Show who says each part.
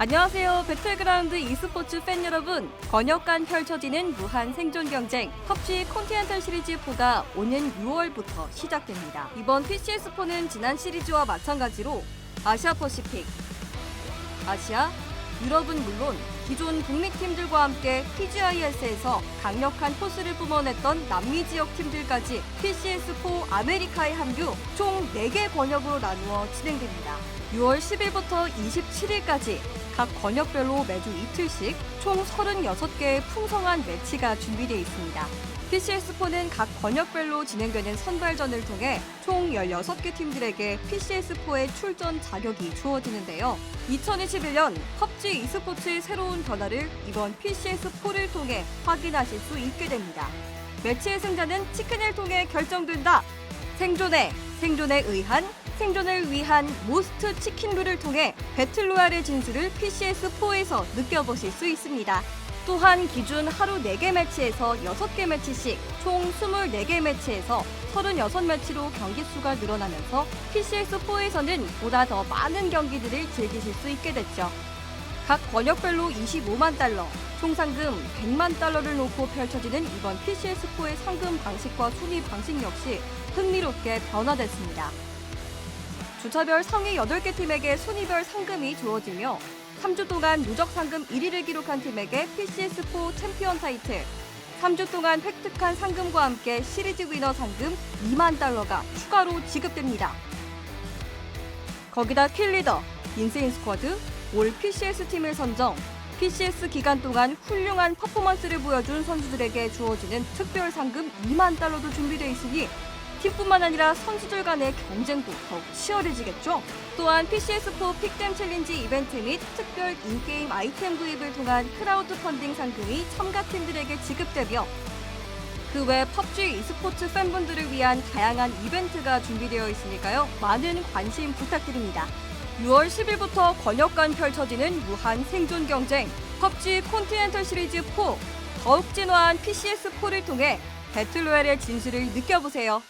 Speaker 1: 안녕하세요. 배틀그라운드 e스포츠 팬 여러분. 번역간 펼쳐지는 무한 생존 경쟁 펍지 콘티넨탈 시리즈 4가 오는 6월부터 시작됩니다. 이번 PCS4는 지난 시리즈와 마찬가지로 아시아 퍼시픽, 아시아, 유럽은 물론 기존 북미 팀들과 함께 PGIS에서 강력한 포스를 뿜어냈던 남미 지역 팀들까지 PCS4 아메리카에 합류 총 4개 번역으로 나누어 진행됩니다. 6월 10일부터 27일까지 각 번역별로 매주 이틀씩 총 36개의 풍성한 매치가 준비되어 있습니다. PCS4는 각 번역별로 진행되는 선발전을 통해 총 16개 팀들에게 PCS4의 출전 자격이 주어지는데요. 2021년 펍지 e스포츠의 새로운 변화를 이번 PCS4를 통해 확인하실 수 있게 됩니다. 매치의 승자는 치킨을 통해 결정된다. 생존에 생존에 의한 생존을 위한 모스트 치킨룰을 통해 배틀로얄의 진수를 PCS4에서 느껴보실 수 있습니다. 또한 기준 하루 4개 매치에서 6개 매치씩 총 24개 매치에서 36매치로 경기 수가 늘어나면서 PCS4에서는 보다 더 많은 경기들을 즐기실 수 있게 됐죠. 각 번역별로 25만 달러, 총 상금 100만 달러를 놓고 펼쳐지는 이번 PCS4의 상금 방식과 순위 방식 역시 흥미롭게 변화됐습니다. 주차별 상위 8개 팀에게 순위별 상금이 주어지며 3주 동안 누적 상금 1위를 기록한 팀에게 PCS4 챔피언 타이틀, 3주 동안 획득한 상금과 함께 시리즈 위너 상금 2만 달러가 추가로 지급됩니다. 거기다 킬리더, 인세인 스쿼드, 올 PCS 팀을 선정, PCS 기간 동안 훌륭한 퍼포먼스를 보여준 선수들에게 주어지는 특별 상금 2만 달러도 준비되어 있으니 팀뿐만 아니라 선수들 간의 경쟁도 더욱 치열해지겠죠. 또한 PCS4 픽댐 챌린지 이벤트 및 특별 인게임 아이템 구입을 통한 크라우드 펀딩 상금이 참가팀들에게 지급되며 그 외 펍지 e스포츠 팬분들을 위한 다양한 이벤트가 준비되어 있으니까요. 많은 관심 부탁드립니다. 6월 10일부터 권역 간 펼쳐지는 무한 생존 경쟁 펍지 콘티넨탈 시리즈 4 더욱 진화한 PCS4를 통해 배틀로얄의 진수를 느껴보세요.